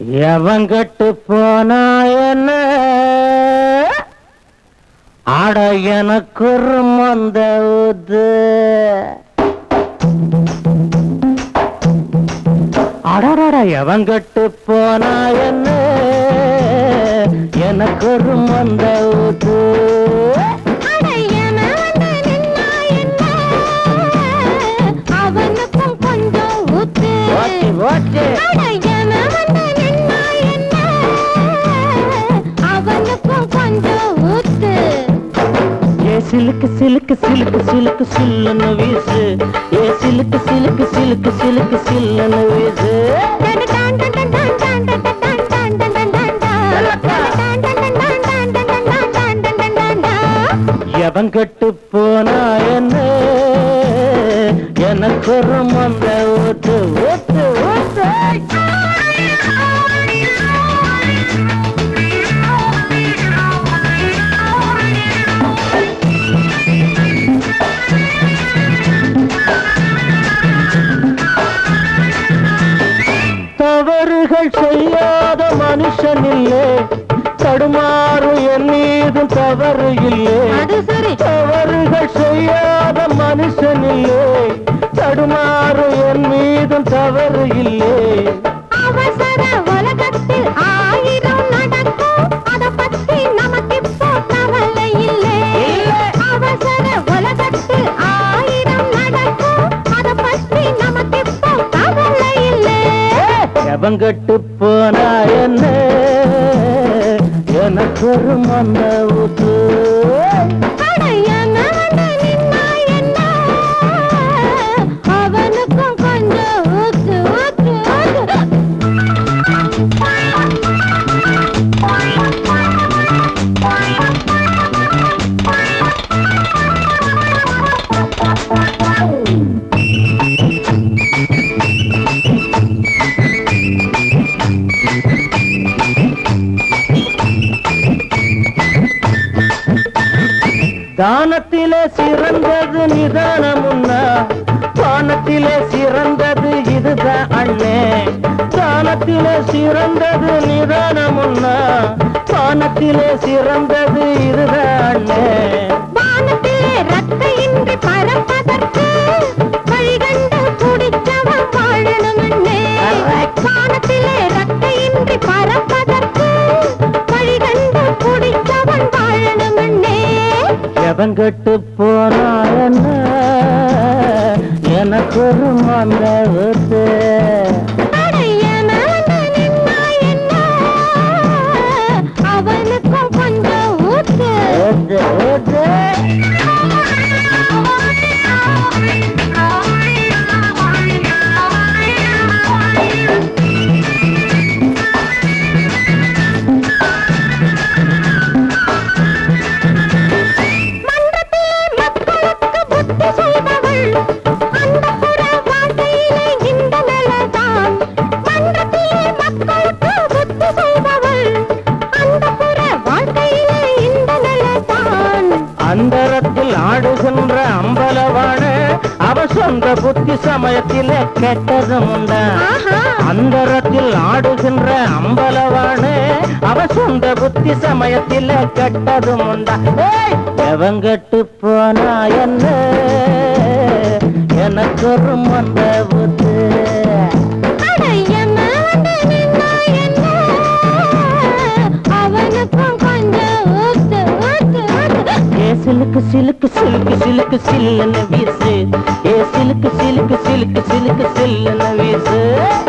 எவங்கட்டு போனா என்ன? ஆட எனக்கு மந்த ஊது. அடடட எவங்கட்டு போனா என்ன? எனக்கு மந்த ஊது. கொஞ்சம் ஊத்து. ஏ சிலுக்கு சிலுக்கு சிலுக்கு சிலுக்கு சில்லுன்னு வீசு. ஏ சிலுக்கு சிலுக்கு சிலுக்கு சிலுக்கு சில்லுன்னு வீசு. எவன் கட்டு போனா என்ன? எனக்கு ஒரு மந்த ஓட்டு ஓட்டு மனுஷன் இல்லை தடுமாறும் என் மீதும் தவறு இல்லை. தவறுகள் செய்யாத மனுஷன் இல்லை தடுமாறும் என் மீதும் தவறு இல்லை. ஜபங்கட்டு போனா என்ன? எனக்கு ஒரு மந்த ஊத்து தானத்திலே சிறந்தது நிதானமுன்னா பானத்திலே சிறந்தது இதுதான் அண்ணே. தானத்திலே சிறந்தது நிதானமுன்னா பானத்திலே சிறந்தது இதுதான் அண்ணே. அவன் கட்டு போனா எனக்கு ஒரு மந்தவுத்து அவனுக்கும் கொஞ்சம் ஊத்து. அந்தரத்தில் ஆடுகின்ற அம்பலவான அவ சொந்த புத்தி சமயத்திலே கெட்டதும் அந்தரத்தில் ஆடுகின்ற அம்பலவான அவ சொந்த புத்தி சமயத்திலே கெட்டதும் உண்டா. எவங்கட்டு போனா என்ன? எனக்கு ஒரு மந்த சிலுக்கு சிலுக்கு சில்லுன்னு வீசு. ஏ சிலுக்கு சிலுக்கு சிலுக்கு சிலுக்கு சில்லுன்னு வீசு.